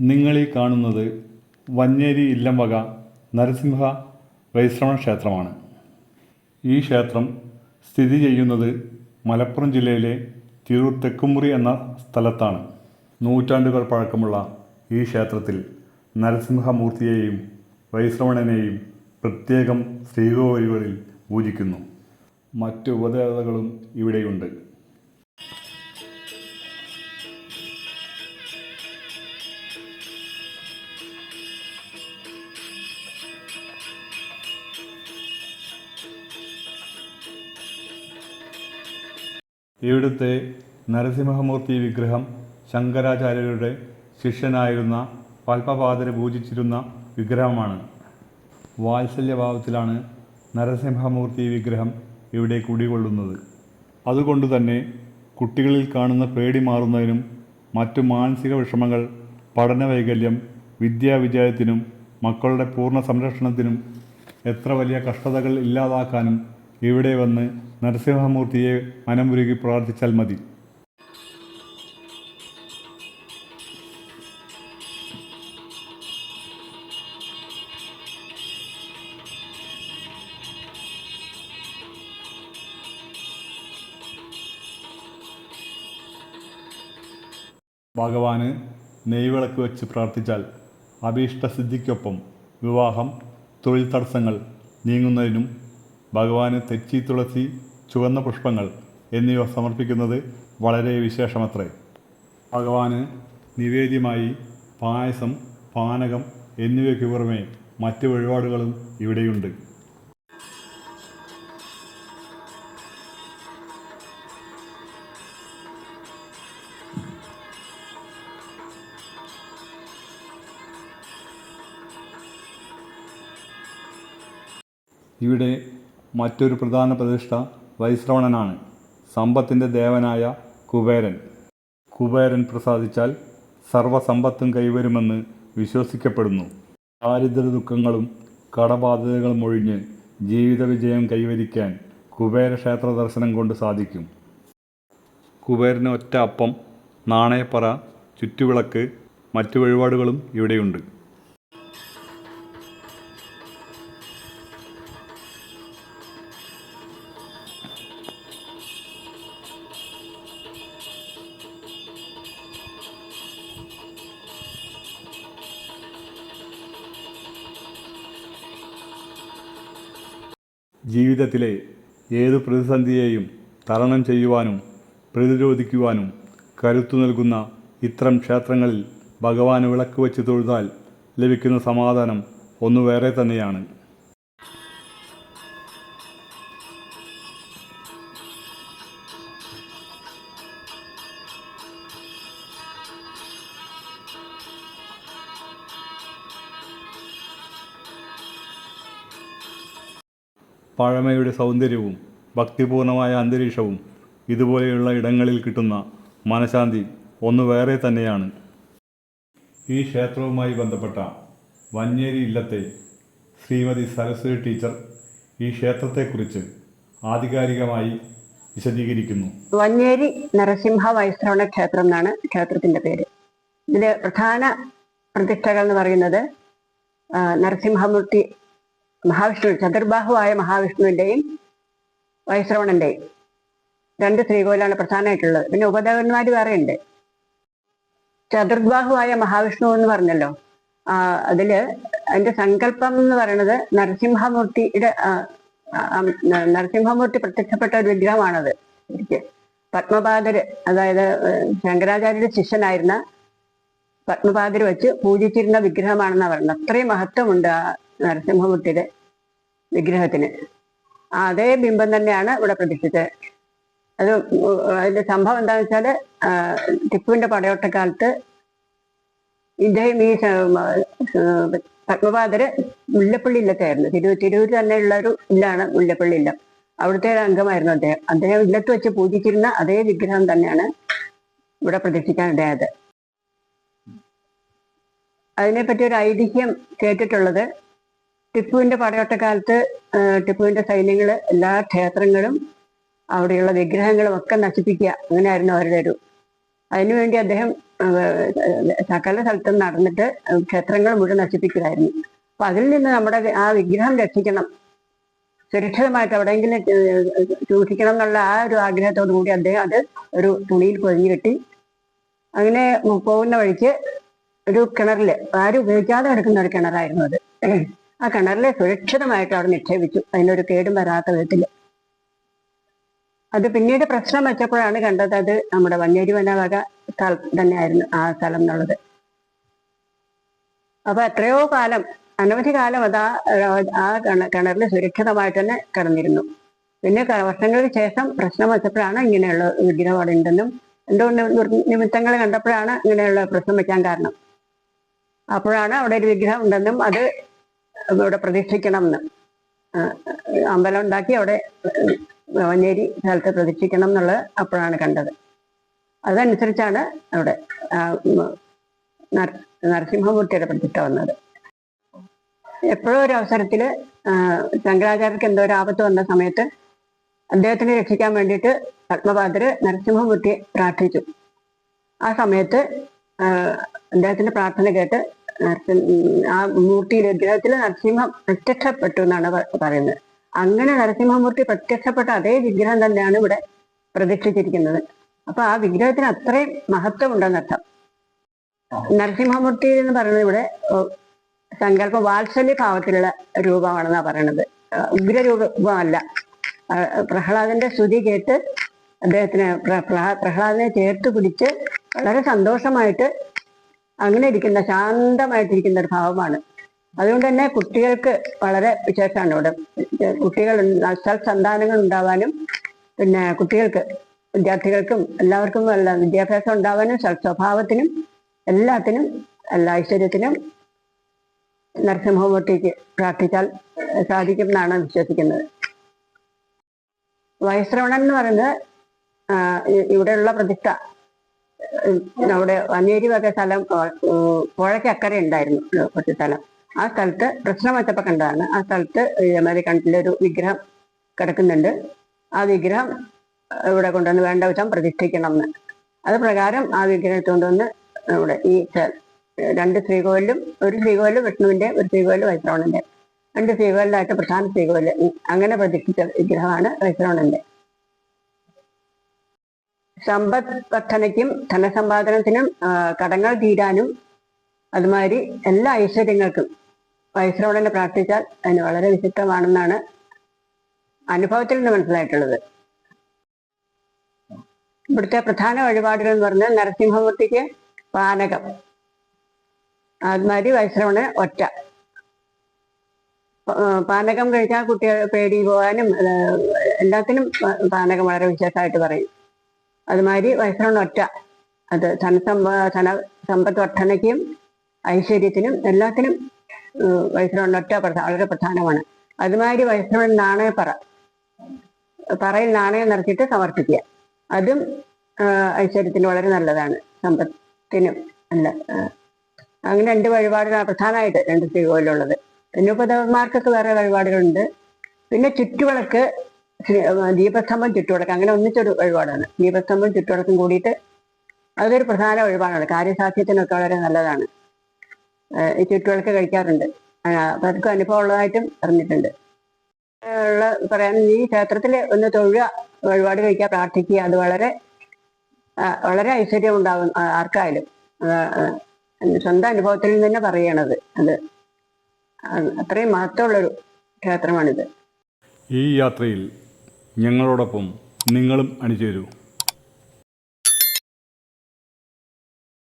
നിങ്ങളീ കാണുന്നത് വഞ്ഞേരി ഇല്ലംവക നരസിംഹ വൈശ്രവണ ക്ഷേത്രമാണ്. ഈ ക്ഷേത്രം സ്ഥിതി ചെയ്യുന്നത് മലപ്പുറം ജില്ലയിലെ തിരൂർ തെക്കുമുറി എന്ന സ്ഥലത്താണ്. നൂറ്റാണ്ടുകൾ പഴക്കമുള്ള ഈ ക്ഷേത്രത്തിൽ നരസിംഹമൂർത്തിയെയും വൈശ്രവണനെയും പ്രത്യേകം ശ്രീകോവിലുകളിൽ പൂജിക്കുന്നു. മറ്റ് ഉപദേവതകളും ഇവിടെയുണ്ട്. ഇവിടുത്തെ നരസിംഹമൂർത്തി വിഗ്രഹം ശങ്കരാചാര്യരുടെ ശിഷ്യനായിരുന്ന പത്മപാദരെ പൂജിച്ചിരുന്ന വിഗ്രഹമാണ്. വാത്സല്യഭാവത്തിലാണ് നരസിംഹമൂർത്തി വിഗ്രഹം ഇവിടെ കുടികൊള്ളുന്നത്. അതുകൊണ്ട് തന്നെ കുട്ടികളിൽ കാണുന്ന പേടി മാറുന്നതിനും മറ്റു മാനസിക വിഷമങ്ങൾ പഠനവൈകല്യം വിദ്യാവിജയത്തിനും മക്കളുടെ പൂർണ സംരക്ഷണത്തിനും എത്ര വലിയ കഷ്ടതകൾ ഇല്ലാതാക്കാനും ഇവിടെ വന്ന് നരസിംഹമൂർത്തിയെ മനമുരുകി പ്രാർത്ഥിച്ചാൽ മതി. ഭഗവാന് നെയ്വിളക്ക് വെച്ച് പ്രാർത്ഥിച്ചാൽ അഭീഷ്ടസിദ്ധിക്കൊപ്പം വിവാഹം തൊഴിൽ തടസ്സങ്ങൾ നീങ്ങുന്നതിനും ഭഗവാന് തെച്ചി തുളസി ചുവന്ന പുഷ്പങ്ങൾ എന്നിവ സമർപ്പിക്കുന്നത് വളരെ വിശേഷമത്രേ. ഭഗവാന് നിവേദ്യമായി പായസം പാനകം എന്നിവയ്ക്ക് പുറമെ മറ്റ് വഴിപാടുകളും ഇവിടെയുണ്ട്. ഇവിടെ മറ്റൊരു പ്രധാന പ്രതിഷ്ഠ വൈശ്രവണനാണ്. സമ്പത്തിന്റെ ദേവനായ കുബേരൻ. കുബേരൻ പ്രസാദിച്ചാൽ സർവസമ്പത്തും കൈവരുമെന്ന് വിശ്വസിക്കപ്പെടുന്നു. ദാരിദ്ര്യ ദുഃഖങ്ങളും കടബാധ്യതകളും ഒഴിഞ്ഞ് ജീവിത വിജയം കൈവരിക്കാൻ കുബേര ക്ഷേത്ര ദർശനം കൊണ്ട് സാധിക്കും. കുബേരന് ഒറ്റ അപ്പം നാണയപ്പറ ചുറ്റുവിളക്ക് മറ്റു വഴിപാടുകളും ഇവിടെയുണ്ട്. ജീവിതത്തിലെ ഏത് പ്രതിസന്ധിയെയും തരണം ചെയ്യുവാനും പ്രതിരോധിക്കുവാനും കരുത്തു നൽകുന്ന ഇത്തരം ക്ഷേത്രങ്ങളിൽ ഭഗവാൻ വിളക്ക് വെച്ച് തൊഴുതാൽ ലഭിക്കുന്ന സമാധാനം ഒന്നു വേറെ തന്നെയാണ്. പഴമയുടെ സൗന്ദര്യവും ഭക്തിപൂർണമായ അന്തരീക്ഷവും ഇതുപോലെയുള്ള ഇടങ്ങളിൽ കിട്ടുന്ന മനഃശാന്തി ഒന്ന് വേറെ തന്നെയാണ്. ഈ ക്ഷേത്രവുമായി ബന്ധപ്പെട്ട വഞ്ഞേരി ഇല്ലത്തെ ശ്രീമതി സരസ്വതി ടീച്ചർ ഈ ക്ഷേത്രത്തെക്കുറിച്ച് ആധികാരികമായി വിശദീകരിക്കുന്നു. വഞ്ഞേരി നരസിംഹ വൈശ്രവണ ക്ഷേത്രം എന്നാണ് ക്ഷേത്രത്തിന്റെ പേര്. ഇതിന്റെ പ്രധാന പ്രതിഷ്ഠകൾ എന്ന് പറയുന്നത് നരസിംഹമൂർത്തി മഹാവിഷ്ണു ചതുർബാഹുവായ മഹാവിഷ്ണുവിന്റെയും വൈശ്രവണന്റെയും രണ്ട് ശ്രീകോലാണ് പ്രധാനമായിട്ടുള്ളത്. പിന്നെ ഉപദേവന്മാർ വേറെ ഉണ്ട് ചതുർബാഹുവായ മഹാവിഷ്ണു എന്ന് പറഞ്ഞല്ലോ. അതിൽ അതിന്റെ സങ്കല്പം എന്ന് പറയുന്നത് നരസിംഹമൂർത്തിയുടെ നരസിംഹമൂർത്തി പ്രത്യക്ഷപ്പെട്ട ഒരു വിഗ്രഹമാണത്. പത്മപാദര് അതായത് ശങ്കരാചാര്യരുടെ ശിഷ്യനായിരുന്ന പത്മപാദര് വെച്ച് പൂജിച്ചിരുന്ന വിഗ്രഹമാണെന്നാണ് പറയുന്നത്. അത്രയും മഹത്വമുണ്ട് ആ നരസിംഹമൂർത്തിയുടെ വിഗ്രഹത്തിന്. അതേ ബിംബം തന്നെയാണ് ഇവിടെ പ്രതിഷ്ഠിച്ചത്. അത് അതിന്റെ സംഭവം എന്താണെന്ന് വെച്ചാൽ ആ, ടിപ്പുവിന്റെ പടയോട്ടക്കാലത്ത് ഇദ്ദേഹം ഈ പത്മപാതര് മുല്ലപ്പള്ളി ഇല്ലത്തായിരുന്നു. തിരൂർ തിരൂർ തന്നെയുള്ള ഒരു ഇല്ലാണ് മുല്ലപ്പള്ളി ഇല്ല. അവിടുത്തെ ഒരു അംഗമായിരുന്നു അദ്ദേഹം. അദ്ദേഹം ഇല്ലത്ത് വെച്ച് പൂജിച്ചിരുന്ന അതേ വിഗ്രഹം തന്നെയാണ് ഇവിടെ പ്രതിഷ്ഠിക്കാൻ ഇടയായത്. അതിനെപ്പറ്റി ഒരു ഐതിഹ്യം കേട്ടിട്ടുള്ളത് ടിപ്പുവിന്റെ പടയോട്ടക്കാലത്ത് ടിപ്പുവിന്റെ സൈന്യങ്ങൾ എല്ലാ ക്ഷേത്രങ്ങളും അവിടെയുള്ള വിഗ്രഹങ്ങളും ഒക്കെ നശിപ്പിക്കുക. അങ്ങനെയായിരുന്നു അവരുടെ ഒരു അതിനുവേണ്ടി അദ്ദേഹം സകല സ്ഥലത്തും നടന്നിട്ട് ക്ഷേത്രങ്ങൾ മുഴുവൻ നശിപ്പിക്കുകയായിരുന്നു. അപ്പൊ അതിൽ നിന്ന് നമ്മുടെ ആ വിഗ്രഹം രക്ഷിക്കണം. സുരക്ഷിതമായിട്ട് എവിടെയെങ്കിലും സൂക്ഷിക്കണം എന്നുള്ള ആ ഒരു ആഗ്രഹത്തോടു കൂടി അദ്ദേഹം അത് ഒരു തുണിയിൽ പൊതിഞ്ഞു കെട്ടി അങ്ങനെ പോകുന്ന വഴിക്ക് ഒരു കിണറിൽ ആരും ഉപയോഗിക്കാതെ കിടക്കുന്ന ഒരു കിണറായിരുന്നു അത്. ആ കിണറിലെ സുരക്ഷിതമായിട്ട് അവിടെ നിക്ഷേപിച്ചു. അതിനൊരു കേടും വരാത്ത വിധത്തിൽ. അത് പിന്നീട് പ്രശ്നം വെച്ചപ്പോഴാണ് കണ്ടത് അത് നമ്മുടെ വന്യേരി വനവക സ്ഥലം തന്നെയായിരുന്നു ആ സ്ഥലം എന്നുള്ളത്. അപ്പൊ എത്രയോ കാലം അനവധി കാലം അത് ആ ആ കിണ- കിണറിൽ സുരക്ഷിതമായിട്ട് തന്നെ കിടന്നിരുന്നു. പിന്നെ വർഷങ്ങൾക്ക് ശേഷം പ്രശ്നം വെച്ചപ്പോഴാണ് ഇങ്ങനെയുള്ള വിഗ്രഹം ഉണ്ടെന്നും എന്തുകൊണ്ട് നിമിത്തങ്ങൾ കണ്ടപ്പോഴാണ് ഇങ്ങനെയുള്ള പ്രശ്നം വെക്കാൻ കാരണം. അപ്പോഴാണ് അവിടെ ഒരു വിഗ്രഹം ഉണ്ടെന്നും അത് ഇവിടെ പ്രതിഷ്ഠിക്കണം എന്ന് അമ്പലം ഉണ്ടാക്കി അവിടെ വഞ്ഞേരി സ്ഥലത്ത് പ്രതിഷ്ഠിക്കണം എന്നുള്ളത് അപ്പോഴാണ് കണ്ടത്. അതനുസരിച്ചാണ് അവിടെ നരസിംഹമൂർത്തിയുടെ പ്രതിഷ്ഠ വന്നത്. എപ്പോഴോ ഒരു അവസരത്തിൽ ശങ്കരാചാര്യർക്ക് എന്തോ ഒരു ആപത്ത് വന്ന സമയത്ത് അദ്ദേഹത്തിനെ രക്ഷിക്കാൻ വേണ്ടിയിട്ട് പത്മപാദര് നരസിംഹമൂർത്തിയെ പ്രാർത്ഥിച്ചു. ആ സമയത്ത് അദ്ദേഹത്തിന്റെ പ്രാർത്ഥന കേട്ട് ആ മൂർത്തിയിൽ വിഗ്രഹത്തിൽ നരസിംഹം പ്രത്യക്ഷപ്പെട്ടു എന്നാണ് പറയുന്നത്. അങ്ങനെ നരസിംഹമൂർത്തി പ്രത്യക്ഷപ്പെട്ട അതേ വിഗ്രഹം തന്നെയാണ് ഇവിടെ പ്രതിഷ്ഠിച്ചിരിക്കുന്നത്. അപ്പൊ ആ വിഗ്രഹത്തിന് അത്രയും മഹത്വം ഉണ്ടെന്നർത്ഥം നരസിംഹമൂർത്തി എന്ന് പറയുന്നത് ഇവിടെ സങ്കല്പ വാത്സല്യ ഭാവത്തിലുള്ള രൂപമാണെന്നാ പറയണത്. ഉഗ്രരൂപമല്ല. പ്രഹ്ലാദന്റെ സ്തുതി കേട്ട് അദ്ദേഹത്തിന് പ്ര- പ്ര- പ്രഹ്ലാദനെ ചേർത്ത് പിടിച്ച് വളരെ സന്തോഷമായിട്ട് അങ്ങനെ ഇരിക്കുന്ന ശാന്തമായിട്ടിരിക്കുന്ന ഒരു ഭാവമാണ്. അതുകൊണ്ട് തന്നെ കുട്ടികൾക്ക് വളരെ വിശേഷമാണ് ഇവിടെ. കുട്ടികൾ സന്താനങ്ങൾ ഉണ്ടാവാനും പിന്നെ കുട്ടികൾക്ക് വിദ്യാർത്ഥികൾക്കും എല്ലാവർക്കും നല്ല വിദ്യാഭ്യാസം ഉണ്ടാവാനും സ്വഭാവത്തിനും എല്ലാത്തിനും എല്ലാ ഐശ്വര്യത്തിനും നരസിംഹമൂർത്തിക്ക് പ്രാർത്ഥിച്ചാൽ സാധിക്കും എന്നാണ് വിശ്വസിക്കുന്നത്. വൈശ്രവണൻ എന്ന് പറയുന്നത് ഇവിടെയുള്ള പ്രതിഷ്ഠ. ഉം, അവിടെ വന്നേരി വക സ്ഥലം പുഴയ്ക്കക്കരെ ഉണ്ടായിരുന്നു കുറച്ച് സ്ഥലം. ആ സ്ഥലത്ത് പ്രശ്നം വെച്ചപ്പോ കണ്ടതാണ് ആ സ്ഥലത്ത് അമേരിക്കണിലെ ഒരു വിഗ്രഹം കിടക്കുന്നുണ്ട്. ആ വിഗ്രഹം ഇവിടെ കൊണ്ടുവന്ന് വേണ്ട വിധം പ്രതിഷ്ഠിക്കണം എന്ന്. അത് പ്രകാരം ആ വിഗ്രഹത്തെ കൊണ്ടുവന്ന് നമ്മുടെ ഈ രണ്ട് ശ്രീകോവിലും ഒരു ശ്രീകോവിലും വിഷ്ണുവിന്റെ ഒരു ശ്രീകോവിലും വൈശ്രവണന്റെ രണ്ട് ശ്രീകോവിലായിട്ട് പ്രധാന ശ്രീകോവിൽ അങ്ങനെ പ്രതിഷ്ഠിച്ച വിഗ്രഹമാണ് വൈശ്രവണന്റെ സമ്പദ് വർധനയ്ക്കും ധനസമ്പാദനത്തിനും കടങ്ങൾ തീരാനും അതുമാതിരി എല്ലാ ഐശ്വര്യങ്ങൾക്കും വൈശ്രവണനെ പ്രാർത്ഥിച്ചാൽ അതിന് വളരെ വിശിഷ്ടമാണെന്നാണ് അനുഭവത്തിൽ നിന്ന് മനസ്സിലായിട്ടുള്ളത്. ഇവിടുത്തെ പ്രധാന വഴിപാടുകൾ എന്ന് പറഞ്ഞാൽ നരസിംഹമൂർത്തിക്ക് പാനകം. അതുമാതിരി വൈശ്രവണന് ഒറ്റ. പാനകം കഴിച്ചാൽ കുട്ടികൾ പേടി പോകാനും എല്ലാത്തിനും പാനകം വളരെ വിശേഷമായിട്ട് പറയും. അതുമാതിരി വയസ്സിനുള്ള ഒറ്റ. അത് ധനസമ്പ ധന സമ്പത്ത് വർധനയ്ക്കും ഐശ്വര്യത്തിനും എല്ലാത്തിനും വൈശ്രവണ ഒറ്റ വളരെ പ്രധാനമാണ്. അതുമാതിരി വൈശ്രവൺ നാണയപ്പറ പറയിൽ നാണയം നിറച്ചിട്ട് സമർപ്പിക്കുക. അതും ഐശ്വര്യത്തിന് വളരെ നല്ലതാണ്. സമ്പത്തിനും അല്ല അങ്ങനെ രണ്ട് വഴിപാടുകളാണ് പ്രധാനമായിട്ട് രണ്ട് ശ്രീകോവിലുള്ളത് പിന്നെ ഉപദേവന്മാർക്കൊക്കെ വേറെ വഴിപാടുകളുണ്ട്. പിന്നെ ചുറ്റുവിളക്ക് ദീപസ്തംഭം ചുറ്റുവടക്കം. അങ്ങനെ ഒന്നിച്ചൊരു വഴിപാടാണ്. ദീപസ്തംഭം ചുറ്റുവടക്കം കൂടിയിട്ട് അതൊരു പ്രധാന വഴിപാടാണ്. കാര്യസാധ്യത്തിനൊക്കെ വളരെ നല്ലതാണ്. ഈ ചുറ്റുവിളക്ക് കഴിക്കാറുണ്ട്. പലർക്കും അനുഭവം ഉള്ളതായിട്ടും അറിഞ്ഞിട്ടുണ്ട്. ഉള്ള പറയാൻ ഈ ക്ഷേത്രത്തിൽ ഒന്ന് തൊഴുക വഴിപാട് കഴിക്കുക പ്രാർത്ഥിക്കുക അത് വളരെ വളരെ ഐശ്വര്യം ഉണ്ടാകും ആർക്കായാലും. സ്വന്തം അനുഭവത്തിൽ നിന്ന് തന്നെ പറയണത് അത്. അത്രയും മഹത്വമുള്ളൊരു ക്ഷേത്രമാണിത്. ഈ യാത്രയിൽ ഞങ്ങളോടൊപ്പം നിങ്ങളും അണിചേരൂ.